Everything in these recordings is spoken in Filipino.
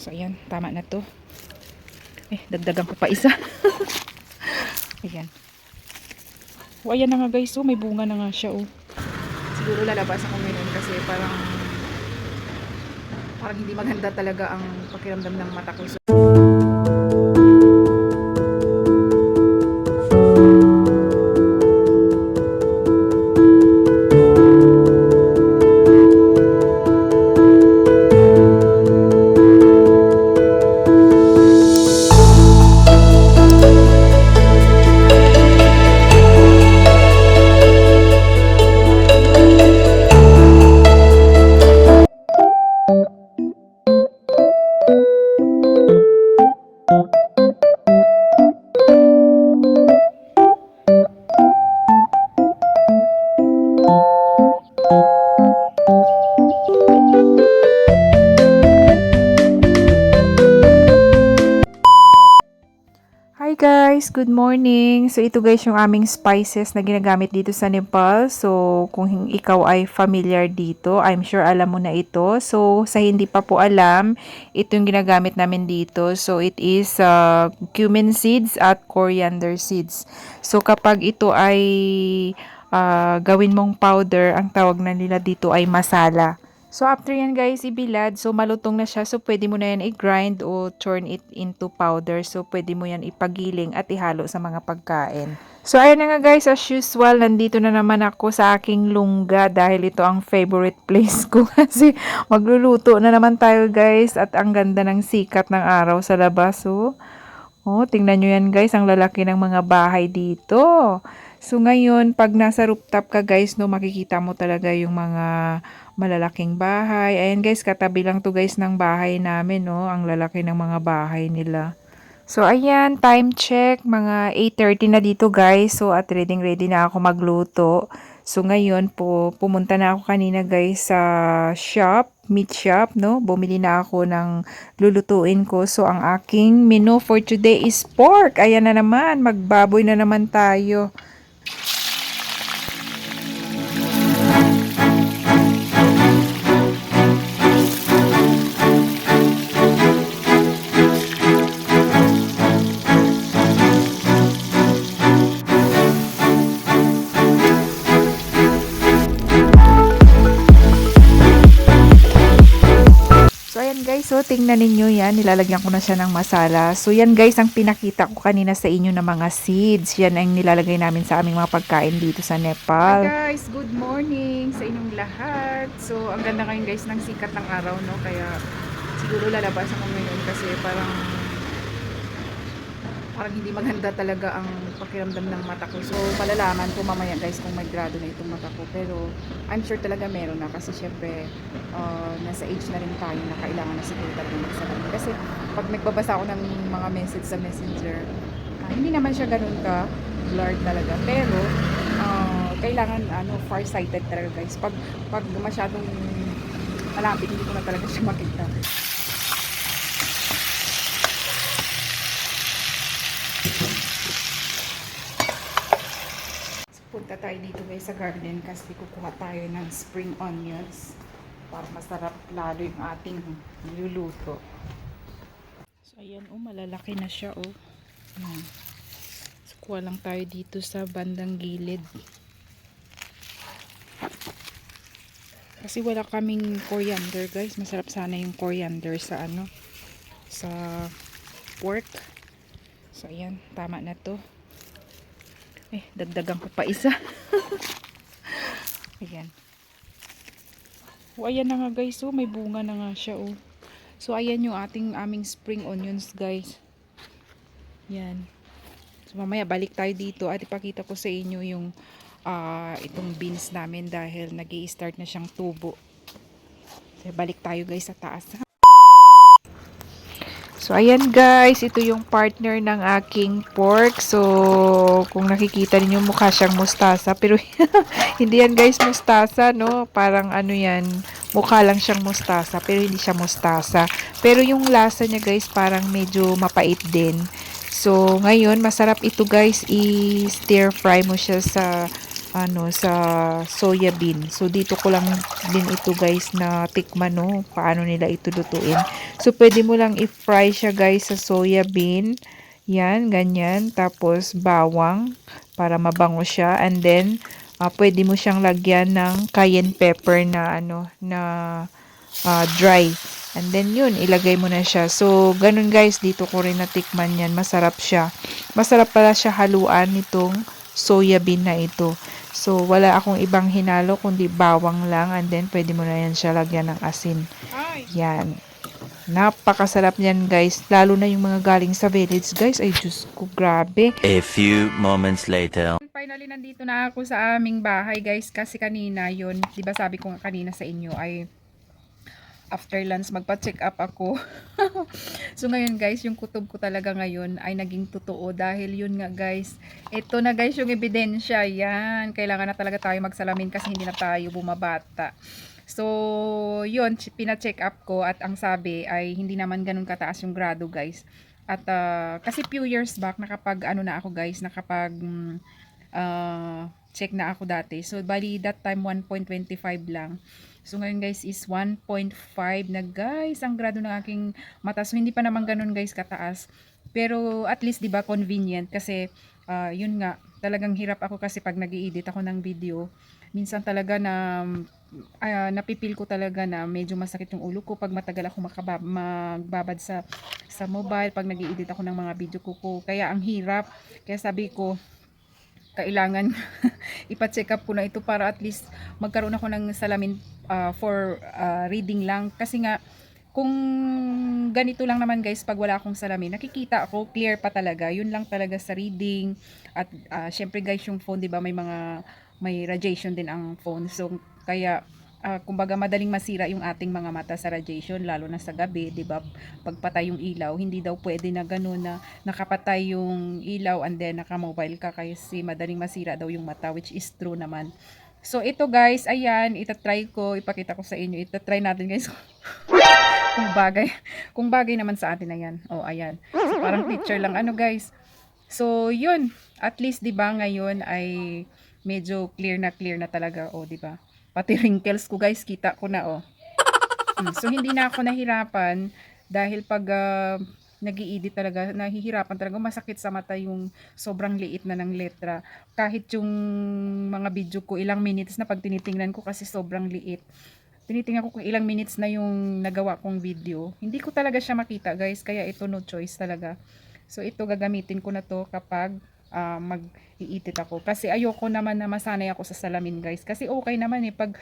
So, ayan. Tama na to. Eh, dagdagan ko pa isa. ayan. O, ayan na nga guys. Oh, may bunga na nga siya. Oh. Siguro lalabas ako ngayon kasi parang parang hindi maganda talaga ang pakiramdam ng mata ko. So, Good morning! So ito guys yung aming spices na ginagamit dito sa Nepal. So kung ikaw ay familiar dito, I'm sure alam mo na ito. So sa hindi pa po alam, ito yung ginagamit namin dito. So it is uh, cumin seeds at coriander seeds. So kapag ito ay uh, gawin mong powder, ang tawag na nila dito ay masala. So after yan guys, ibilad. So malutong na siya. So pwede mo na yan i-grind o turn it into powder. So pwede mo yan ipagiling at ihalo sa mga pagkain. So ayun na nga guys, as usual, nandito na naman ako sa aking lungga dahil ito ang favorite place ko kasi magluluto na naman tayo guys at ang ganda ng sikat ng araw sa labas. Oh, oh tingnan nyo yan guys, ang lalaki ng mga bahay dito. So ngayon, pag nasa rooftop ka guys, no, makikita mo talaga yung mga malalaking bahay. Ayan guys, katabi lang to guys ng bahay namin, no. Ang lalaki ng mga bahay nila. So ayan, time check, mga 8.30 na dito guys. So at ready ready na ako magluto. So ngayon po, pumunta na ako kanina guys sa shop, meat shop, no? Bumili na ako ng lulutuin ko. So ang aking menu for today is pork. Ayan na naman, magbaboy na naman tayo. Tingnan ninyo yan, nilalagyan ko na siya ng masala. So yan guys, ang pinakita ko kanina sa inyo na mga seeds. Yan ang nilalagay namin sa aming mga pagkain dito sa Nepal. Hi guys, good morning sa inyong lahat. So ang ganda ngayon guys ng sikat ng araw, no? Kaya siguro lalabas ako ngayon kasi parang parang hindi maganda talaga ang pakiramdam ng mata ko. So, palalaman ko mamaya guys kung may grado na itong mata ko. Pero, I'm sure talaga meron na kasi syempre, uh, nasa age na rin tayo na kailangan na siguro talaga magsalamin. Kasi, pag nagbabasa ako ng mga message sa messenger, ah, hindi naman siya ganun ka blurred talaga. Pero, uh, kailangan ano, far-sighted talaga guys. Pag, pag masyadong malapit, hindi ko na talaga siya makita. Punta tayo dito guys sa garden kasi kukuha tayo ng spring onions para masarap lalo yung ating niluluto. So ayan oh, malalaki na siya oh. So, kuha lang tayo dito sa bandang gilid. Kasi wala kaming coriander guys. Masarap sana yung coriander sa ano sa pork. So ayan, tama na to. Eh, dagdagan ko pa isa. ayan. O, ayan na nga guys. Oh, may bunga na nga siya. Oh. So, ayan yung ating aming spring onions guys. Yan. So, mamaya balik tayo dito at ipakita ko sa inyo yung ah, itong beans namin dahil nag start na siyang tubo. So, balik tayo guys sa taas. So, ayan guys, ito yung partner ng aking pork. So, kung nakikita niyo mukha siyang mustasa. Pero, hindi yan guys mustasa, no? Parang ano yan, mukha lang siyang mustasa. Pero, hindi siya mustasa. Pero, yung lasa niya guys, parang medyo mapait din. So, ngayon, masarap ito guys, i-stir fry mo siya sa ano sa soya bean. So dito ko lang din ito guys na tikman no paano nila ito lutuin. So pwede mo lang i-fry siya guys sa soya bean. Yan, ganyan. Tapos bawang para mabango siya and then ah, pwede mo siyang lagyan ng cayenne pepper na ano na ah, dry. And then yun, ilagay mo na siya. So, ganun guys, dito ko rin natikman yan. Masarap siya. Masarap pala siya haluan nitong soya bean na ito. So, wala akong ibang hinalo kundi bawang lang and then pwede mo na yan siya lagyan ng asin. Yan. Napakasarap niyan guys. Lalo na yung mga galing sa village guys. Ay, Diyos ko, grabe. A few moments later. Finally, nandito na ako sa aming bahay guys. Kasi kanina yun, di ba sabi ko nga kanina sa inyo ay after lunch magpa-check up ako. so ngayon guys, yung kutob ko talaga ngayon ay naging totoo dahil yun nga guys. Ito na guys yung ebidensya. Yan, kailangan na talaga tayo magsalamin kasi hindi na tayo bumabata. So, yun, ch- pina-check up ko at ang sabi ay hindi naman ganun kataas yung grado guys. At ah, kasi few years back nakapag ano na ako guys, nakapag ah, check na ako dati. So, bali that time 1.25 lang. So, ngayon guys is 1.5 na guys. Ang grado ng aking mata. So, hindi pa naman ganun guys kataas. Pero at least 'di ba convenient kasi ah, yun nga talagang hirap ako kasi pag nag edit ako ng video minsan talaga na ah, napipil ko talaga na medyo masakit yung ulo ko pag matagal ako makaba- magbabad sa sa mobile pag nag edit ako ng mga video ko, ko. Kaya ang hirap. Kaya sabi ko kailangan ipa-check up ko na ito para at least magkaroon ako ng salamin ah, for ah, reading lang. Kasi nga kung ganito lang naman guys pag wala akong salamin nakikita ako clear pa talaga. Yun lang talaga sa reading at ah, syempre guys yung phone 'di ba may mga may radiation din ang phone. So kaya ah, kumbaga madaling masira yung ating mga mata sa radiation lalo na sa gabi 'di ba pagpatay yung ilaw hindi daw pwede na gano'n na nakapatay yung ilaw and then naka-mobile ka kasi madaling masira daw yung mata which is true naman So ito guys, ayan, itatry ko, ipakita ko sa inyo. Itatry natin guys kung bagay. Kung bagay naman sa atin ayan. Oh, ayan. So, parang picture lang ano guys. So yun, at least 'di ba ngayon ay medyo clear na clear na talaga, oh 'di ba? Pati wrinkles ko guys, kita ko na oh. Mm, So hindi na ako nahirapan dahil pag nag edit talaga, nahihirapan talaga, masakit sa mata yung sobrang liit na ng letra. Kahit yung mga video ko, ilang minutes na pag tinitingnan ko kasi sobrang liit. Tinitingnan ko kung ilang minutes na yung nagawa kong video. Hindi ko talaga siya makita guys, kaya ito no choice talaga. So ito gagamitin ko na to kapag ah, mag-iitit ako. Kasi ayoko naman na masanay ako sa salamin guys. Kasi okay naman eh, pag,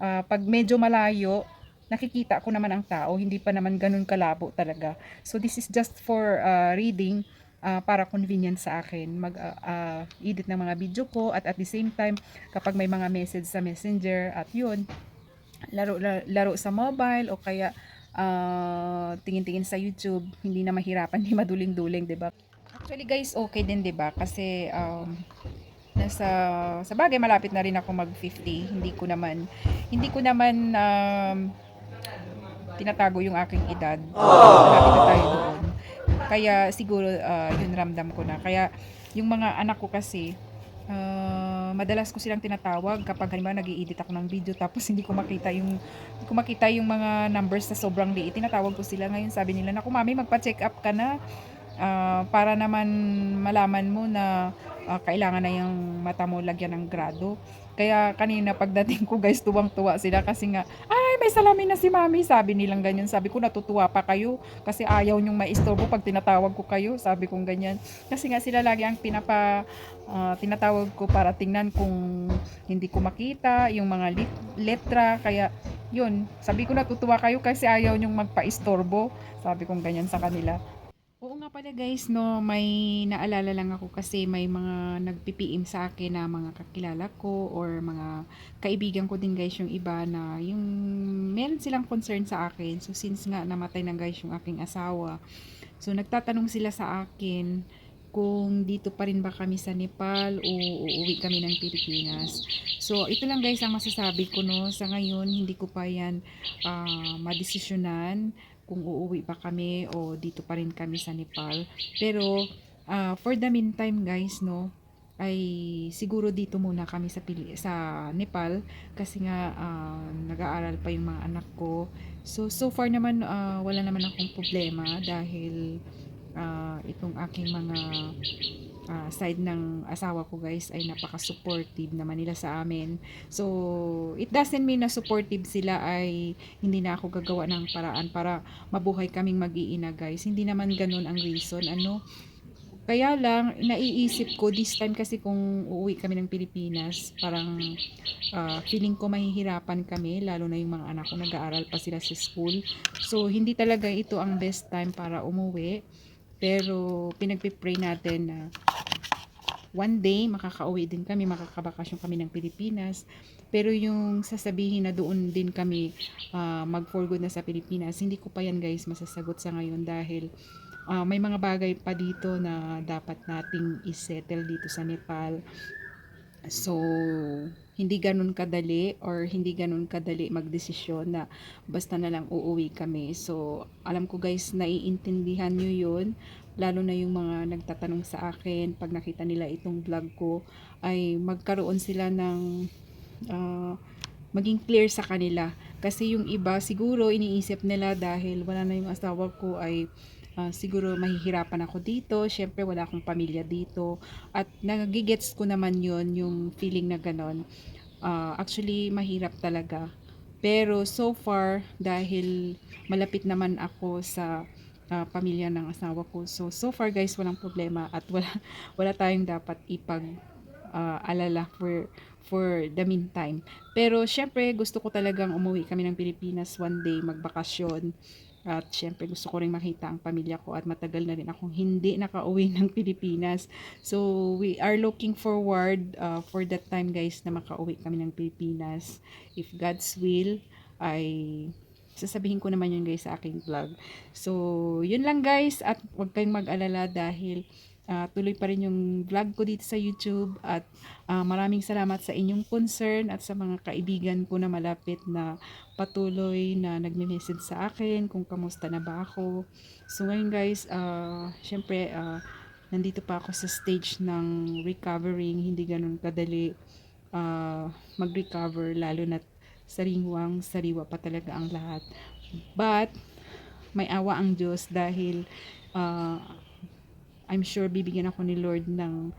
ah, pag medyo malayo, nakikita ko naman ang tao, hindi pa naman ganun kalabo talaga. So this is just for uh, reading uh, para convenient sa akin mag uh, uh, ng mga video ko at at the same time kapag may mga message sa messenger at yun laro la- laro sa mobile o kaya uh, tingin-tingin sa YouTube hindi na mahirapan hindi maduling-duling 'di ba actually guys okay din 'di ba kasi um, nasa sa bagay malapit na rin ako mag 50 hindi ko naman hindi ko naman um, tinatago yung aking edad. Malapit na tayo doon. Kaya siguro ah, yun ramdam ko na. Kaya yung mga anak ko kasi ah, madalas ko silang tinatawag kapag halimbawa nag edit ako ng video tapos hindi ko makita yung hindi ko makita yung mga numbers sa sobrang liit. Tinatawag ko sila ngayon. Sabi nila, naku mami, magpa-check up ka na ah, para naman malaman mo na ah, kailangan na yung mata mo lagyan ng grado. Kaya kanina pagdating ko guys, tuwang-tuwa sila kasi nga, ay may salamin na si mami. Sabi nilang ganyan. Sabi ko natutuwa pa kayo kasi ayaw nyong maistorbo pag tinatawag ko kayo. Sabi kong ganyan. Kasi nga sila lagi ang pinapa, ah, tinatawag ko para tingnan kung hindi ko makita yung mga lit- letra. Kaya yun, sabi ko natutuwa kayo kasi ayaw nyong magpa-istorbo. Sabi kong ganyan sa kanila. Oo nga pala guys, no, may naalala lang ako kasi may mga nagpi-PM sa akin na mga kakilala ko or mga kaibigan ko din guys yung iba na yung meron silang concern sa akin. So since nga namatay na guys yung aking asawa, so nagtatanong sila sa akin kung dito pa rin ba kami sa Nepal o uuwi kami ng Pilipinas. So ito lang guys ang masasabi ko no, sa ngayon hindi ko pa yan ah, madesisyonan kung uuwi pa kami o dito pa rin kami sa Nepal. Pero uh, for the meantime guys, no, ay siguro dito muna kami sa Pili- sa Nepal kasi nga ah, nag-aaral pa yung mga anak ko. So so far naman ah, wala naman akong problema dahil ah, itong aking mga ah, side ng asawa ko guys ay napaka-supportive naman nila sa amin. So, it doesn't mean na supportive sila ay hindi na ako gagawa ng paraan para mabuhay kaming mag-iina guys. Hindi naman ganun ang reason. Ano? Kaya lang, naiisip ko this time kasi kung uuwi kami ng Pilipinas, parang ah, feeling ko mahihirapan kami, lalo na yung mga anak ko nag-aaral pa sila sa school. So, hindi talaga ito ang best time para umuwi. Pero, pinagpipray natin na one day makakauwi din kami, makakabakasyon kami ng Pilipinas. Pero yung sasabihin na doon din kami ah, mag for good na sa Pilipinas, hindi ko pa yan guys masasagot sa ngayon dahil ah, may mga bagay pa dito na dapat nating isettle dito sa Nepal. So, hindi ganun kadali or hindi ganun kadali magdesisyon na basta na lang uuwi kami. So, alam ko guys, naiintindihan nyo yun. Lalo na yung mga nagtatanong sa akin pag nakita nila itong vlog ko ay magkaroon sila ng ah, maging clear sa kanila. Kasi yung iba siguro iniisip nila dahil wala na yung asawa ko ay ah, siguro mahihirapan ako dito. Syempre wala akong pamilya dito. At nagigets ko naman yon yung feeling na ganon. Ah, actually mahirap talaga. Pero so far dahil malapit naman ako sa ah, pamilya ng asawa ko. So so far guys walang problema at wala wala tayong dapat ipag ah, alala for for the meantime. Pero syempre gusto ko talagang umuwi kami ng Pilipinas one day magbakasyon. At syempre gusto ko rin makita ang pamilya ko at matagal na rin akong hindi nakauwi ng Pilipinas. So we are looking forward uh, for that time guys na makauwi kami ng Pilipinas. If God's will ay sasabihin ko naman yun guys sa aking vlog. So yun lang guys at huwag kayong mag-alala dahil ah, tuloy pa rin yung vlog ko dito sa YouTube at ah, maraming salamat sa inyong concern at sa mga kaibigan ko na malapit na patuloy na nagme-message sa akin kung kamusta na ba ako. So ngayon guys, ah, syempre ah, nandito pa ako sa stage ng recovering, hindi ganun kadali ah, mag-recover lalo na sariwang sariwa pa talaga ang lahat. But may awa ang Diyos dahil ah, I'm sure bibigyan ako ni Lord ng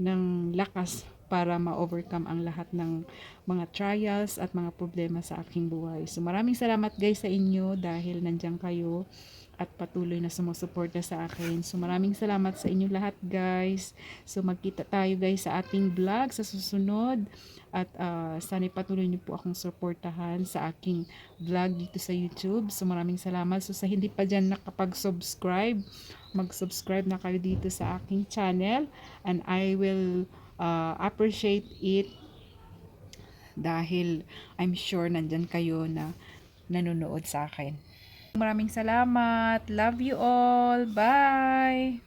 ng lakas para ma-overcome ang lahat ng mga trials at mga problema sa aking buhay. So maraming salamat guys sa inyo dahil nandiyan kayo at patuloy na sumusuporta sa akin. So maraming salamat sa inyo lahat guys. So magkita tayo guys sa ating vlog sa susunod at ah, sana patuloy niyo po akong suportahan sa aking vlog dito sa YouTube. So maraming salamat. So sa hindi pa dyan nakapag-subscribe, mag-subscribe na kayo dito sa aking channel and I will uh, appreciate it dahil I'm sure nandyan kayo na nanonood sa akin. Maraming salamat. Love you all. Bye!